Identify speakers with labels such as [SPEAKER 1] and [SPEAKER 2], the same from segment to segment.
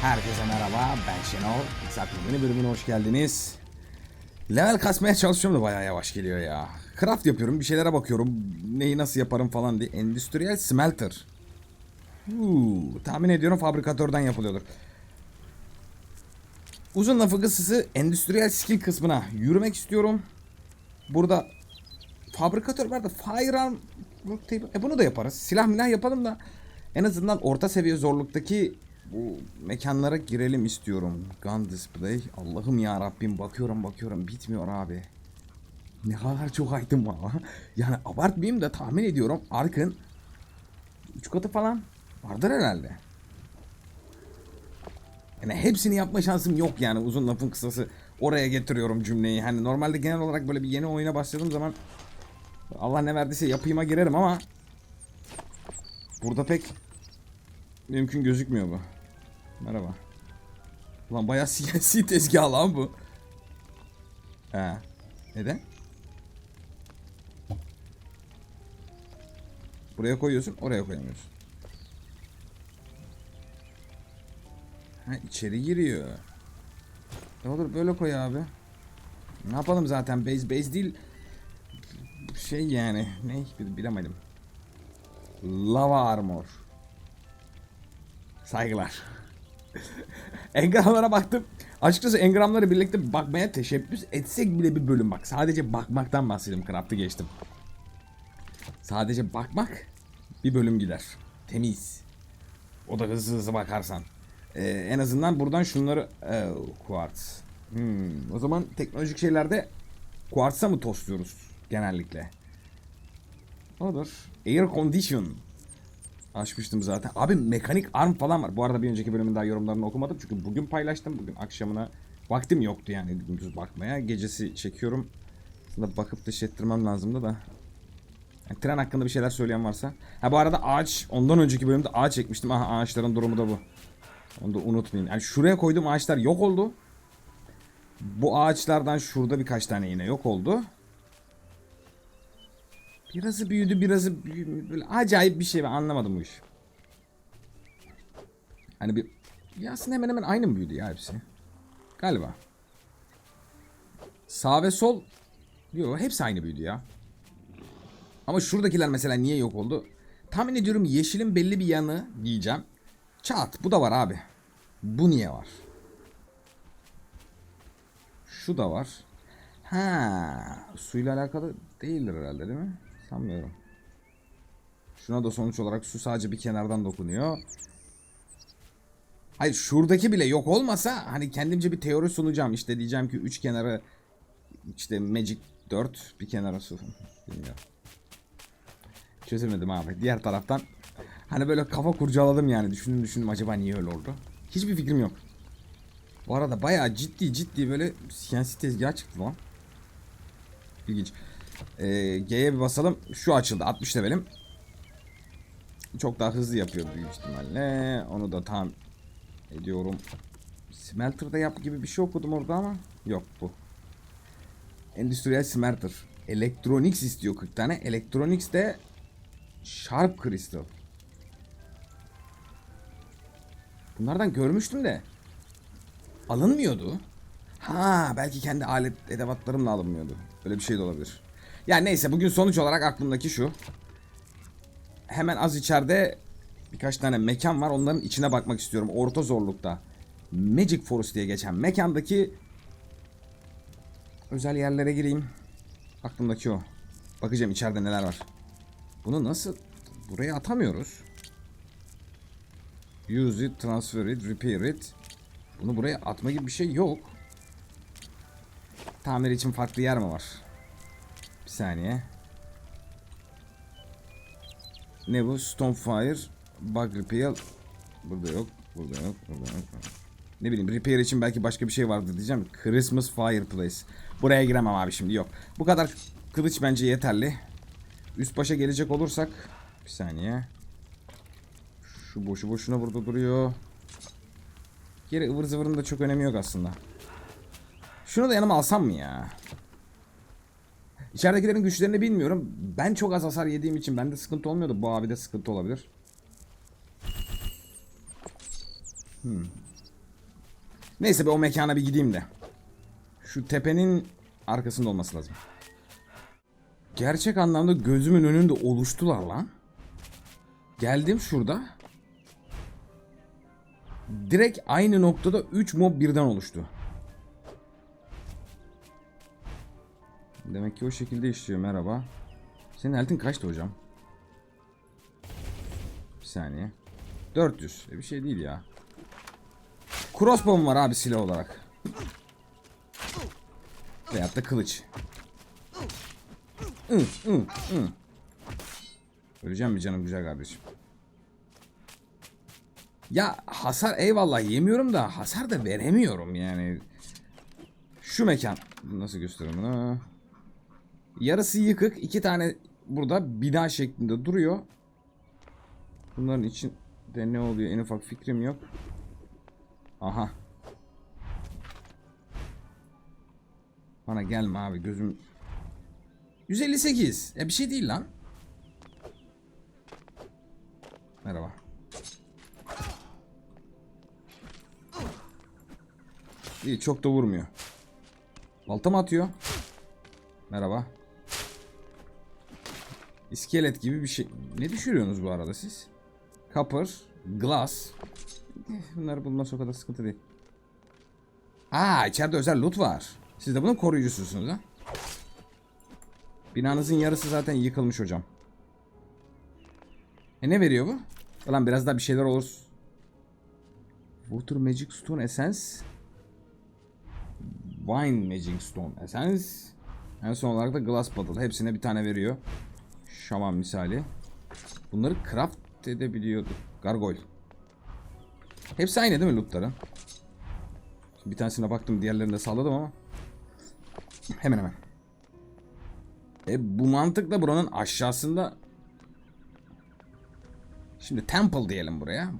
[SPEAKER 1] Herkese merhaba, ben Şenol. Xakt'ın yeni bölümüne hoş geldiniz. Level kasmaya çalışıyorum da bayağı yavaş geliyor ya. Craft yapıyorum, bir şeylere bakıyorum. Neyi nasıl yaparım falan diye. Endüstriyel smelter. Huu, tahmin ediyorum fabrikatörden yapılıyordur. Uzun lafı kısası endüstriyel skill kısmına yürümek istiyorum. Burada fabrikatör var da firearm. E bunu da yaparız. Silah milah yapalım da en azından orta seviye zorluktaki bu mekanlara girelim istiyorum. Gun display. Allah'ım ya Rabbim bakıyorum bakıyorum bitmiyor abi. Ne kadar çok item var. Yani abartmayayım da tahmin ediyorum Ark'ın 3 katı falan vardır herhalde. Yani hepsini yapma şansım yok yani uzun lafın kısası. Oraya getiriyorum cümleyi. Hani normalde genel olarak böyle bir yeni oyuna başladığım zaman Allah ne verdiyse yapayıma girerim ama burada pek mümkün gözükmüyor bu. Merhaba. Lan bayağı CNC tezgahı lan bu. He. Neden? Buraya koyuyorsun, oraya koyamıyorsun. Ha içeri giriyor. Ne olur böyle koy abi. Ne yapalım zaten base base değil. Şey yani ne bilemedim. Lava armor. Saygılar. engramlara baktım. Açıkçası engramları birlikte bakmaya teşebbüs etsek bile bir bölüm bak. Sadece bakmaktan bahsedeyim. Craft'ı geçtim. Sadece bakmak bir bölüm gider. Temiz. O da hızlı hızlı bakarsan. Ee, en azından buradan şunları ee, quartz. Hmm, o zaman teknolojik şeylerde quartz'a mı tosluyoruz genellikle? Olur. Air condition. Açmıştım zaten. Abi mekanik arm falan var. Bu arada bir önceki bölümün daha yorumlarını okumadım. Çünkü bugün paylaştım. Bugün akşamına vaktim yoktu yani gündüz bakmaya. Gecesi çekiyorum. Aslında bakıp dış ettirmem lazımdı da. Yani tren hakkında bir şeyler söyleyen varsa. Ha bu arada ağaç. Ondan önceki bölümde ağaç çekmiştim. Aha ağaçların durumu da bu. Onu da unutmayayım. Yani şuraya koyduğum ağaçlar yok oldu. Bu ağaçlardan şurada birkaç tane yine yok oldu. Birazı büyüdü, birazı büyümedi. Böyle acayip bir şey ben anlamadım bu iş. Hani bir ya aslında hemen hemen aynı mı büyüdü ya hepsi? Galiba. Sağ ve sol Yok hepsi aynı büyüdü ya. Ama şuradakiler mesela niye yok oldu? Tahmin ediyorum yeşilin belli bir yanı diyeceğim. Çat bu da var abi. Bu niye var? Şu da var. Ha, suyla alakalı değildir herhalde değil mi? Sanmıyorum. Şuna da sonuç olarak su sadece bir kenardan dokunuyor. Hayır şuradaki bile yok olmasa hani kendimce bir teori sunacağım. İşte diyeceğim ki üç kenarı işte Magic 4 bir kenara su. Bilmiyorum. Çözemedim abi. Diğer taraftan hani böyle kafa kurcaladım yani. Düşündüm düşündüm acaba niye öyle oldu. Hiçbir fikrim yok. Bu arada bayağı ciddi ciddi böyle CNC tezgahı çıktı lan. İlginç. Ee, G'ye bir basalım. Şu açıldı. 60 levelim. Çok daha hızlı yapıyor büyük ihtimalle. Onu da tam ediyorum. Smelter'da yap gibi bir şey okudum orada ama yok bu. Endüstriyel smelter. Electronics istiyor 40 tane. Electronics de Sharp Crystal. Bunlardan görmüştüm de alınmıyordu. Ha belki kendi alet edevatlarımla alınmıyordu. Böyle bir şey de olabilir. Yani neyse bugün sonuç olarak aklımdaki şu. Hemen az içeride birkaç tane mekan var. Onların içine bakmak istiyorum. Orta zorlukta. Magic Forest diye geçen mekandaki özel yerlere gireyim. Aklımdaki o. Bakacağım içeride neler var. Bunu nasıl buraya atamıyoruz? Use it, transfer it, repair it. Bunu buraya atma gibi bir şey yok. Tamir için farklı yer mi var? Saniye. Ne bu? Stonefire, Bug Repair. Burada yok, burada yok, burada yok. Ne bileyim repair için belki başka bir şey vardır diyeceğim. Christmas Fireplace. Buraya giremem abi şimdi yok. Bu kadar kılıç bence yeterli. Üst başa gelecek olursak. Bir saniye. Şu boşu boşuna burada duruyor. Geri ıvır zıvırın da çok önemi yok aslında. Şunu da yanıma alsam mı ya? İçeridekilerin güçlerini bilmiyorum. Ben çok az hasar yediğim için bende sıkıntı olmuyordu. Bu abi de sıkıntı olabilir. Hmm. Neyse be o mekana bir gideyim de. Şu tepenin arkasında olması lazım. Gerçek anlamda gözümün önünde oluştular lan. Geldim şurada. Direkt aynı noktada 3 mob birden oluştu. Demek ki o şekilde işliyor. Merhaba. Senin health'in kaçtı hocam? Bir saniye. 400. E bir şey değil ya. Crossbow var abi silah olarak. Veyahut da kılıç. Öleceğim mi canım güzel kardeşim? Ya hasar eyvallah yemiyorum da hasar da veremiyorum yani. Şu mekan. Nasıl göstereyim bunu? Yarısı yıkık. iki tane burada bina şeklinde duruyor. Bunların için de ne oluyor en ufak fikrim yok. Aha. Bana gelme abi gözüm. 158. Ya bir şey değil lan. Merhaba. İyi çok da vurmuyor. Balta mı atıyor? Merhaba. İskelet gibi bir şey. Ne düşürüyorsunuz bu arada siz? Copper, glass. Bunları bulması o kadar sıkıntı değil. Aa içeride özel loot var. Siz de bunun koruyucususunuz ha? Binanızın yarısı zaten yıkılmış hocam. E ne veriyor bu? Ulan biraz daha bir şeyler olur. Water Magic Stone Essence. Wine Magic Stone Essence. En son olarak da Glass Bottle. Hepsine bir tane veriyor. Şaman misali. Bunları craft edebiliyorduk. Gargoyle. Hepsi aynı değil mi lootların? Bir tanesine baktım diğerlerini de salladım ama. Hemen hemen. E bu mantıkla buranın aşağısında Şimdi temple diyelim buraya.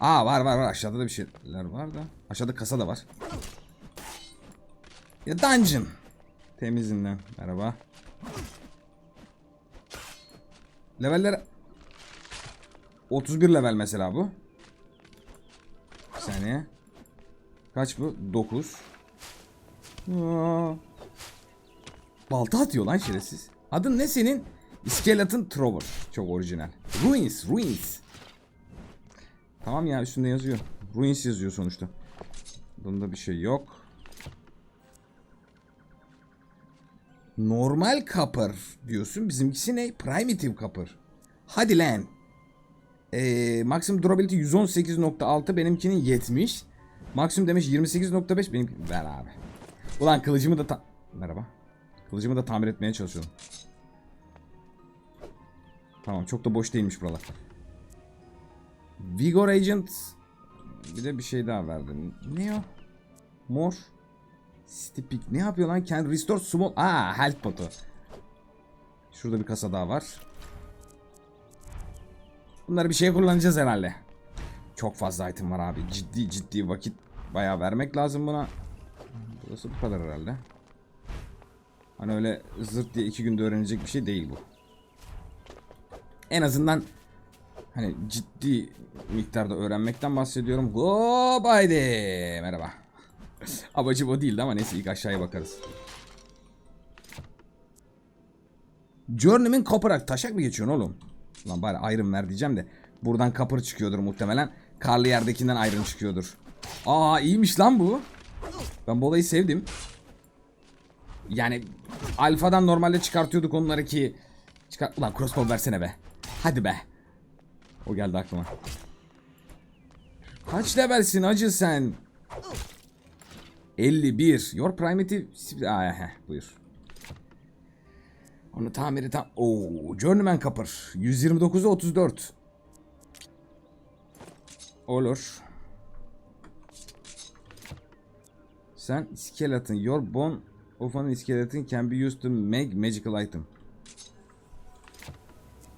[SPEAKER 1] Aa var var var aşağıda da bir şeyler var da. Aşağıda kasa da var. Ya dungeon. Temizinden. Merhaba. Leveller 31 level mesela bu. Bir saniye. Kaç bu? 9. Aa. Balta atıyor lan şerefsiz. Adın ne senin? Skeleton Trover. Çok orijinal. Ruins, Ruins. Tamam ya üstünde yazıyor. Ruins yazıyor sonuçta. Bunda bir şey yok. Normal Copper diyorsun. Bizimkisi ne? Primitive Copper. Hadi lan. Ee, maximum durability 118.6 benimkinin 70. Maksimum demiş 28.5 benim ver abi. Ulan kılıcımı da ta Merhaba. Kılıcımı da tamir etmeye çalışıyorum. Tamam çok da boş değilmiş buralar. Vigor Agent bir de bir şey daha verdi. Ne o? Mor. Stipik. Ne yapıyor lan? Can restore small. Aa, health potu. Şurada bir kasa daha var. Bunları bir şeye kullanacağız herhalde. Çok fazla item var abi. Ciddi ciddi vakit bayağı vermek lazım buna. Burası bu kadar herhalde. Hani öyle zırt diye iki günde öğrenecek bir şey değil bu. En azından hani ciddi miktarda öğrenmekten bahsediyorum. Hop haydi. Merhaba. Amacım o değildi ama neyse ilk aşağıya bakarız. Journeyman Copperak taşak mı geçiyorsun oğlum? Lan bari Iron ver diyeceğim de. Buradan kapır çıkıyordur muhtemelen. Karlı yerdekinden Iron çıkıyordur. Aa iyiymiş lan bu. Ben bu olayı sevdim. Yani alfadan normalde çıkartıyorduk onları ki. Çıkar... Ulan crossbow versene be. Hadi be. O geldi aklıma. Kaç levelsin acı sen? 51. Your primitive... Heh, buyur. Onu tamiri tam... Oo, Journeyman Copper. 129'a 34. Olur. Sen skeleton. Your bone of an skeleton can be used to make magical item.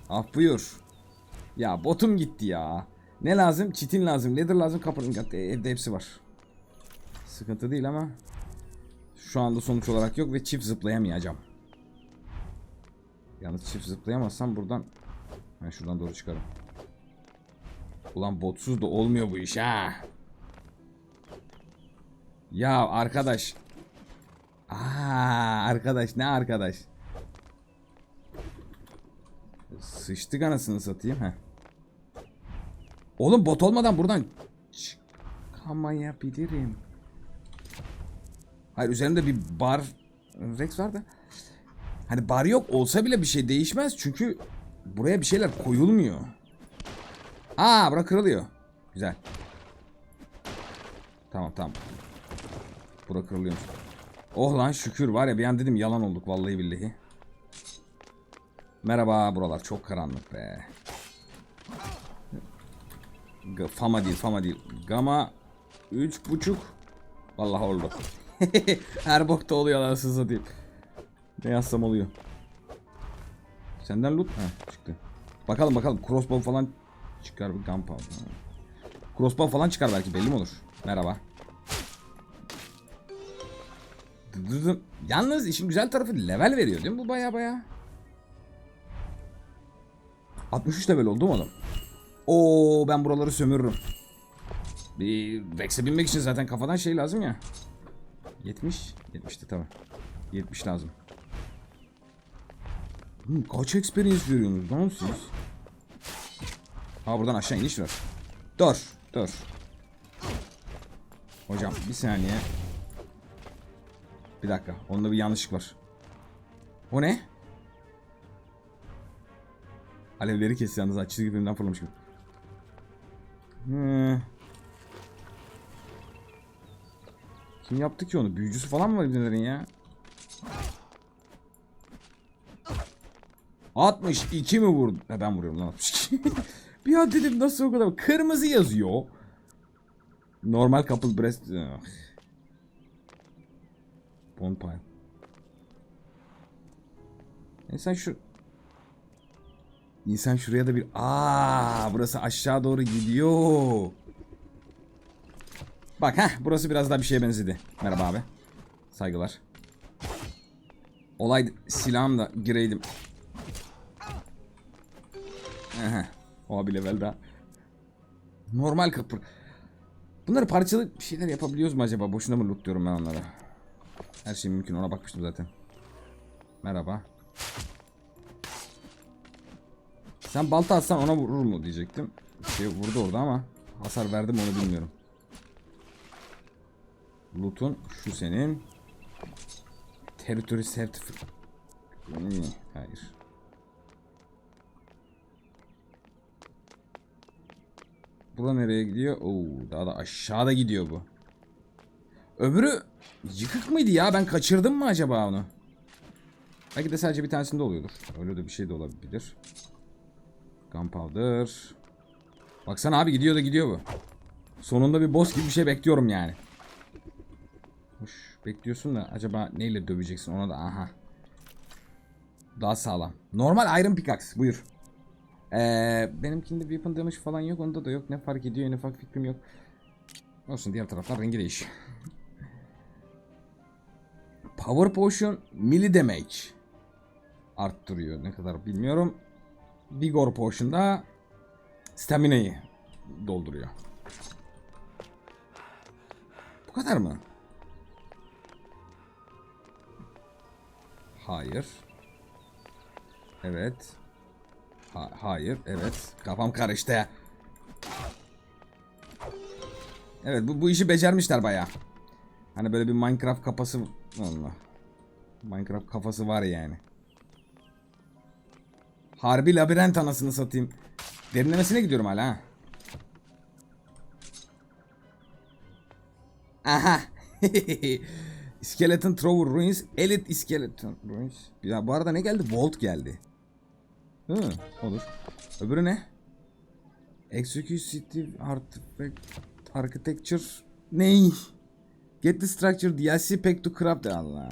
[SPEAKER 1] Ah buyur. Ya botum gitti ya. Ne lazım? Çitin lazım. Leather lazım. Kapının evde hepsi var. Sıkıntı değil ama şu anda sonuç olarak yok ve çift zıplayamayacağım. Yalnız çift zıplayamazsam buradan ben şuradan doğru çıkarım. Ulan botsuz da olmuyor bu iş ha. Ya arkadaş. Aa arkadaş ne arkadaş? Sıçtık anasını satayım ha. Oğlum bot olmadan buradan çıkamayabilirim. Hayır üzerimde bir bar Rex var da. Hani bar yok olsa bile bir şey değişmez çünkü buraya bir şeyler koyulmuyor. Aa bura kırılıyor. Güzel. Tamam tamam. Bura kırılıyormuş. Oh lan şükür var ya bir an dedim yalan olduk vallahi billahi. Merhaba buralar çok karanlık be. G- Fama değil fama değil. Gama üç buçuk. Vallahi oldu. Her bokta oluyor anasını satayım. Ne yazsam oluyor. Senden loot ha çıktı. Bakalım bakalım crossbow falan çıkar gunpowder. Ha. Crossbow falan çıkar belki belli mi olur? Merhaba. Yalnız işin güzel tarafı level veriyor değil mi bu baya baya? 63 level oldu mu oğlum? Oo ben buraları sömürürüm. Bir Vex'e binmek için zaten kafadan şey lazım ya. 70. 70'ti tamam. 70 lazım. Hmm, kaç experience veriyorsunuz lan siz? Ha buradan aşağı iniş var. Dur, dur. Hocam bir saniye. Bir dakika. Onda bir yanlışlık var. O ne? Alevleri kes yalnız ha. Çizgi filmden fırlamış gibi. Hmm. Kim yaptı ki onu? Büyücüsü falan mı var ya? 62 mi vurdu? Ha, ben vuruyorum lan 62. bir an dedim nasıl o kadar? Kırmızı yazıyor. Normal couple breast. Ah. Bonfire. İnsan şu İnsan şuraya da bir aa burası aşağı doğru gidiyor. Bak ha burası biraz daha bir şeye benzedi. Merhaba abi. Saygılar. Olay silahım da gireydim. Aha. O bir level daha. Normal kapı. Bunları parçalı bir şeyler yapabiliyoruz mu acaba? Boşuna mı lootluyorum ben onları? Her şey mümkün ona bakmıştım zaten. Merhaba. Sen balta atsan ona vurur mu diyecektim. Şey vurdu orada ama hasar verdim onu bilmiyorum. Loot'un şu senin. Territory certificate. Hmm, hayır. Bura nereye gidiyor? Oo, daha da aşağıda gidiyor bu. Öbürü yıkık mıydı ya? Ben kaçırdım mı acaba onu? Belki de sadece bir tanesinde oluyordur. Öyle de bir şey de olabilir. Gunpowder. Baksana abi gidiyor da gidiyor bu. Sonunda bir boss gibi bir şey bekliyorum yani. Hoş bekliyorsun da acaba neyle döveceksin ona da aha. Daha sağlam. Normal Iron Pickaxe buyur. Ee, benimkinde weapon damage falan yok onda da yok. Ne fark ediyor en ufak fikrim yok. Olsun diğer taraflar rengi değiş. Power Potion melee damage arttırıyor. Ne kadar bilmiyorum. Vigor Potion'da stamina'yı dolduruyor. Bu kadar mı? Hayır. Evet. Ha- hayır, evet. Kafam karıştı. Evet, bu, bu işi becermişler baya. Hani böyle bir Minecraft kafası... Allah. Minecraft kafası var yani. Harbi labirent anasını satayım. Derinlemesine gidiyorum hala ha. Aha. Skeleton Thrower Ruins. Elite Skeleton Ruins. Ya bu arada ne geldi? Volt geldi. Hı, olur. Öbürü ne? Executive Artifact Architecture ney? Get the structure DLC pack to craft Allah.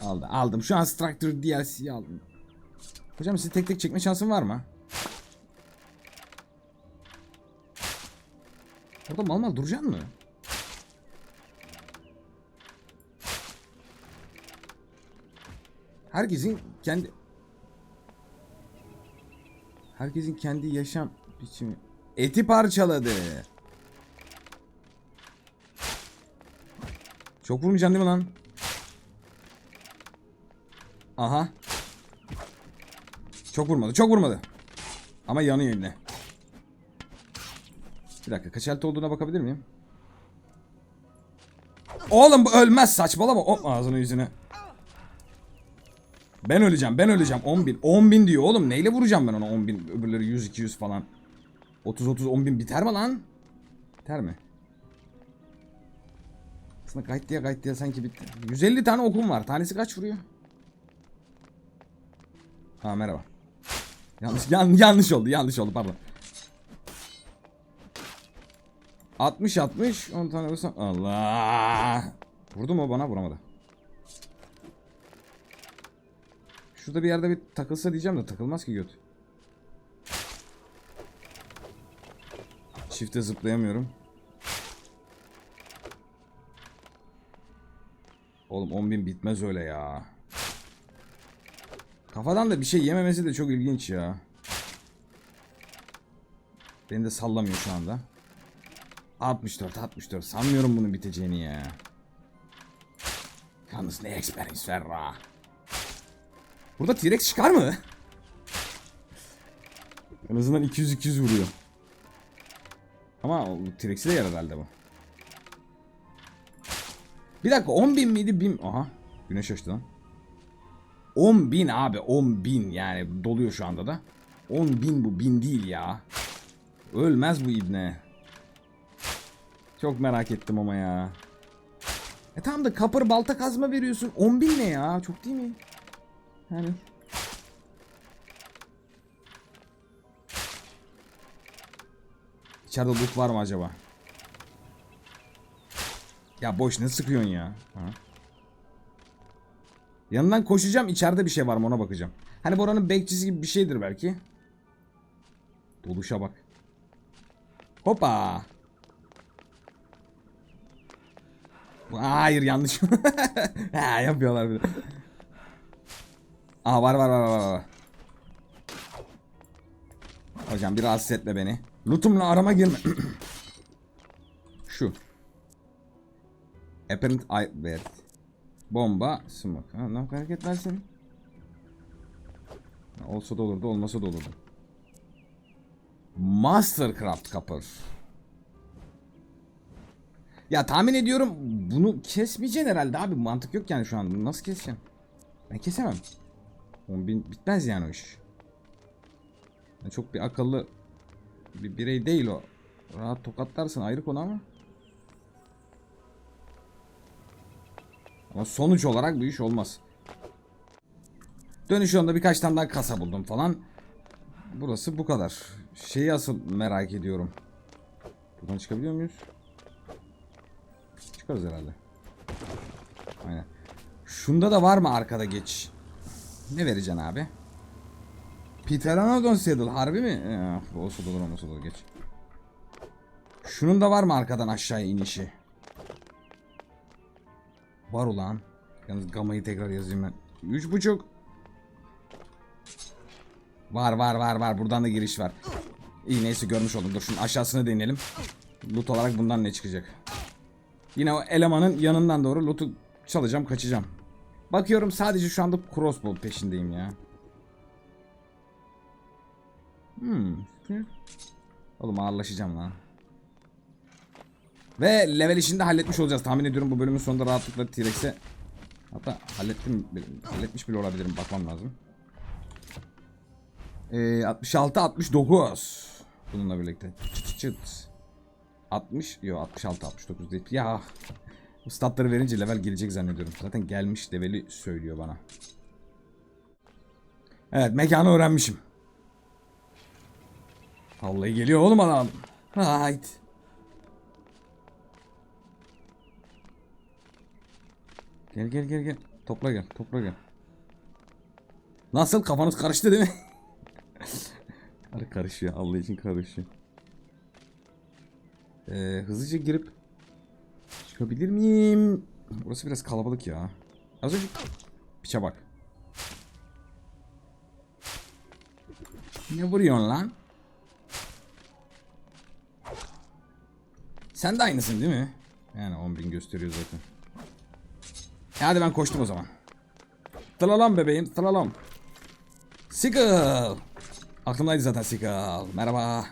[SPEAKER 1] Aldım. Aldım. Şu an structure DLC'yi aldım. Hocam sizi tek tek çekme şansın var mı? Orada mal mal duracaksın mı? Herkesin kendi Herkesin kendi yaşam biçimi Eti parçaladı. Çok vurmayacaksın değil mi lan? Aha. Çok vurmadı. Çok vurmadı. Ama yanıyor yine. Bir dakika kaç elde olduğuna bakabilir miyim? Oğlum bu ölmez saçmalama. Hop ağzını yüzüne. Ben öleceğim ben öleceğim 10 bin. 10 bin diyor oğlum neyle vuracağım ben ona 10 bin öbürleri 100 200 falan. 30 30 10 bin biter mi lan? Biter mi? Aslında gayet diye gayet diye sanki bitti. 150 tane okum var. Tanesi kaç vuruyor? Ha merhaba. Yanlış yan, yanlış oldu. Yanlış oldu pardon. 60 60 10 tane vursam Allah. Vurdu mu bana vuramadı. Şurada bir yerde bir takılsa diyeceğim de takılmaz ki göt. Çifte zıplayamıyorum. Oğlum 10.000 bitmez öyle ya. Kafadan da bir şey yememesi de çok ilginç ya. Beni de sallamıyor şu anda. 64 64 sanmıyorum bunun biteceğini ya. Yalnız ne experience ver. Burada T-Rex çıkar mı? En azından 200-200 vuruyor. Ama T-Rex'i de yer herhalde bu. Bir dakika 10 bin miydi? Bin... Aha. Güneş açtı lan. 10 bin abi 10 bin yani doluyor şu anda da. 10 bin bu bin değil ya. Ölmez bu ibne. Çok merak ettim ama ya. E tamam da kapır balta kazma veriyorsun. 10 bin ne ya? Çok değil mi? Yani. İçeride loot var mı acaba? Ya boş ne sıkıyorsun ya? Ha? Yanından koşacağım içeride bir şey var mı ona bakacağım. Hani buranın bekçisi gibi bir şeydir belki. Doluşa bak. Hoppa. Hayır yanlış. ha, yapıyorlar bir Aa var var var var var. Hocam bir rahatsız etme beni. Lootumla arama girme. Şu. Apparent I ver. Bomba, smoke. Ha, ne hareket versin. Olsa da olurdu, olmasa da olurdu. Mastercraft kapır. Ya tahmin ediyorum bunu kesmeyeceksin herhalde abi. Mantık yok yani şu an. Nasıl keseceğim? Ben kesemem. 10.000 bitmez yani o iş. Yani çok bir akıllı bir birey değil o. Rahat tokatlarsın ayrı konu ama. Ama sonuç olarak bu iş olmaz. Dönüş yolunda birkaç tane daha kasa buldum falan. Burası bu kadar. Şeyi asıl merak ediyorum. Buradan çıkabiliyor muyuz? Çıkarız herhalde. Aynen. Şunda da var mı arkada geç? Ne vereceksin abi? Pteranodon Saddle harbi mi? Eh, olsa da olur olmasa da olur geç. Şunun da var mı arkadan aşağıya inişi? Var ulan. Yalnız gamayı tekrar yazayım ben. Üç buçuk. Var var var var. Buradan da giriş var. İyi neyse görmüş oldum. Dur şunun aşağısına deneyelim. Loot olarak bundan ne çıkacak? Yine o elemanın yanından doğru loot'u çalacağım kaçacağım. Bakıyorum sadece şu anda crossbow peşindeyim ya. Hmm. Oğlum ağırlaşacağım lan. Ve level işini de halletmiş olacağız. Tahmin ediyorum bu bölümün sonunda rahatlıkla T-Rex'e Hatta hallettim, halletmiş bile olabilirim. Bakmam lazım. Ee, 66 69 bununla birlikte. Çıt çıt çıt. 60 yok 66 69 değil. Ya bu statları verince level gelecek zannediyorum. Zaten gelmiş leveli söylüyor bana. Evet mekanı öğrenmişim. Vallahi geliyor oğlum adam. Hayt. Gel gel gel gel. Topla gel. Topla gel. Nasıl kafanız karıştı değil mi? Karışıyor. Allah için karışıyor. Ee, hızlıca girip çıkabilir miyim? Burası biraz kalabalık ya. Az önce piçe bak. Ne vuruyorsun lan? Sen de aynısın değil mi? Yani 10.000 gösteriyor zaten. E hadi ben koştum o zaman. Tılalam bebeğim tılalam. Sickle. Aklımdaydı zaten Sickle. Merhaba.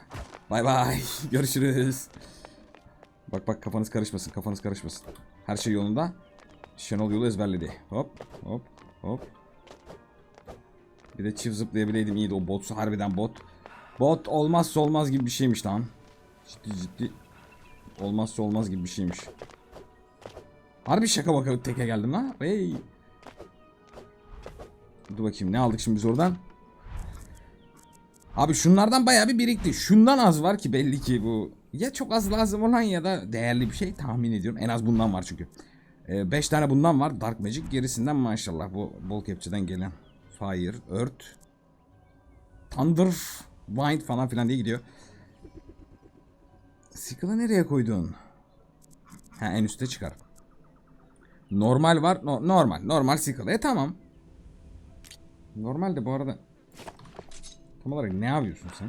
[SPEAKER 1] Bay bay. Görüşürüz. Bak bak kafanız karışmasın kafanız karışmasın. Her şey yolunda. Şenol yolu ezberledi. Hop hop hop. Bir de çift zıplayabileydim iyiydi o botsu harbiden bot. Bot olmazsa olmaz gibi bir şeymiş lan. Ciddi ciddi. Olmazsa olmaz gibi bir şeymiş. Harbi şaka baka teke geldim lan. Hey. Dur bakayım ne aldık şimdi biz oradan. Abi şunlardan bayağı bir birikti. Şundan az var ki belli ki bu. Ya çok az lazım olan ya da değerli bir şey tahmin ediyorum. En az bundan var çünkü. 5 tane bundan var. Dark Magic gerisinden maşallah bu Ball Capture'dan gelen. Fire, Earth, Thunder, Wind falan filan diye gidiyor. Sickle'ı nereye koydun? Ha en üstte çıkar. Normal var. No- normal. Normal Sickle. E tamam. Normal de bu arada tam olarak ne yapıyorsun sen?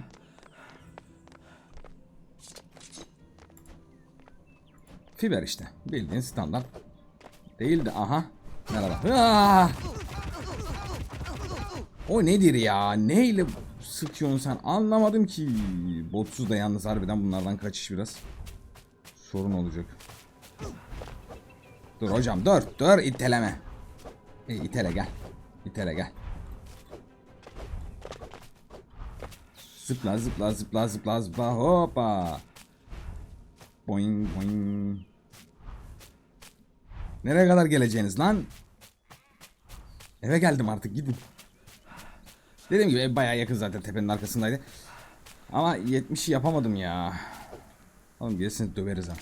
[SPEAKER 1] Fiber işte. Bildiğin standart. Değildi. Aha. Merhaba. Ah! O nedir ya? Neyle sıkıyorsun sen? Anlamadım ki. Botsuz da yalnız harbiden bunlardan kaçış biraz. Sorun olacak. Dur hocam dur. Dur iteleme. E, itele gel. İtele gel. Zıpla zıpla zıpla zıpla zıpla hoppa. Boing boing. Nereye kadar geleceğiniz lan? Eve geldim artık gidin. Dediğim gibi ev bayağı yakın zaten tepenin arkasındaydı. Ama 70'i yapamadım ya. Oğlum gerisini döveriz ha.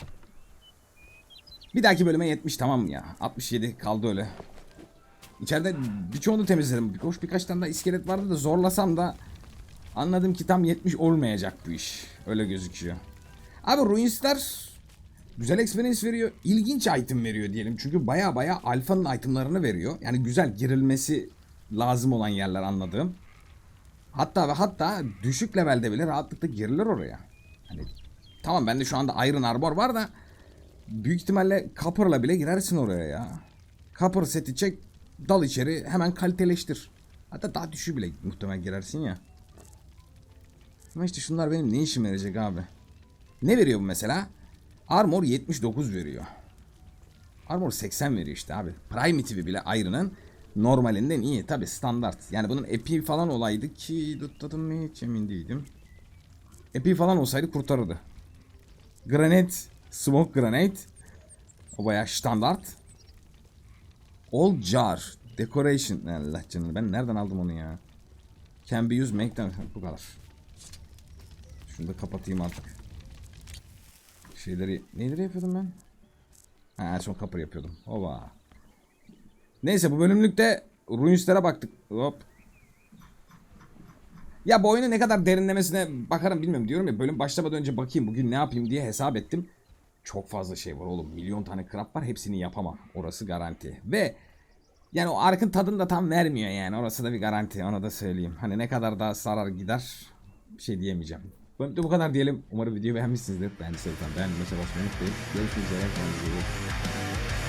[SPEAKER 1] Bir dahaki bölüme 70 tamam ya. 67 kaldı öyle. İçeride birçoğunu temizledim. Birkaç, birkaç tane daha iskelet vardı da zorlasam da anladım ki tam 70 olmayacak bu iş. Öyle gözüküyor. Abi Ruinstar güzel experience veriyor. İlginç item veriyor diyelim. Çünkü baya baya alfanın itemlarını veriyor. Yani güzel girilmesi lazım olan yerler anladığım. Hatta ve hatta düşük levelde bile rahatlıkla girilir oraya. Hani tamam bende şu anda Iron Arbor var da büyük ihtimalle Copper'la bile girersin oraya ya. Copper seti çek, dal içeri hemen kaliteleştir. Hatta daha düşük bile muhtemelen girersin ya. Ama işte şunlar benim ne işime yarayacak abi? Ne veriyor bu mesela? Armor 79 veriyor. Armor 80 veriyor işte abi. Primitive'i bile Iron'ın normalinden iyi. Tabi standart. Yani bunun epi falan olaydı ki mı hiç emin değilim. Epi falan olsaydı kurtarırdı. Granate, smoke granate. O bayağı standart. All jar, decoration. Allah canını ben nereden aldım onu ya? Can be used make them. Bu kadar. Şunu da kapatayım artık. Şeyleri neleri yapıyordum ben? Ha en son kapır yapıyordum. Ova. Neyse bu bölümlükte Ruinsler'e baktık. Hop. Ya bu oyunu ne kadar derinlemesine bakarım bilmiyorum diyorum ya bölüm başlamadan önce bakayım bugün ne yapayım diye hesap ettim. Çok fazla şey var oğlum. Milyon tane crap var hepsini yapamam. Orası garanti. Ve yani o arkın tadını da tam vermiyor yani. Orası da bir garanti. Onu da söyleyeyim. Hani ne kadar daha sarar gider bir şey diyemeyeceğim. Bölümde bu kadar diyelim. Umarım videoyu beğenmişsinizdir. Sevdim. Beğendim. Mesela basmayı unutmayın. Görüşmek üzere. Kendinize iyi bakın.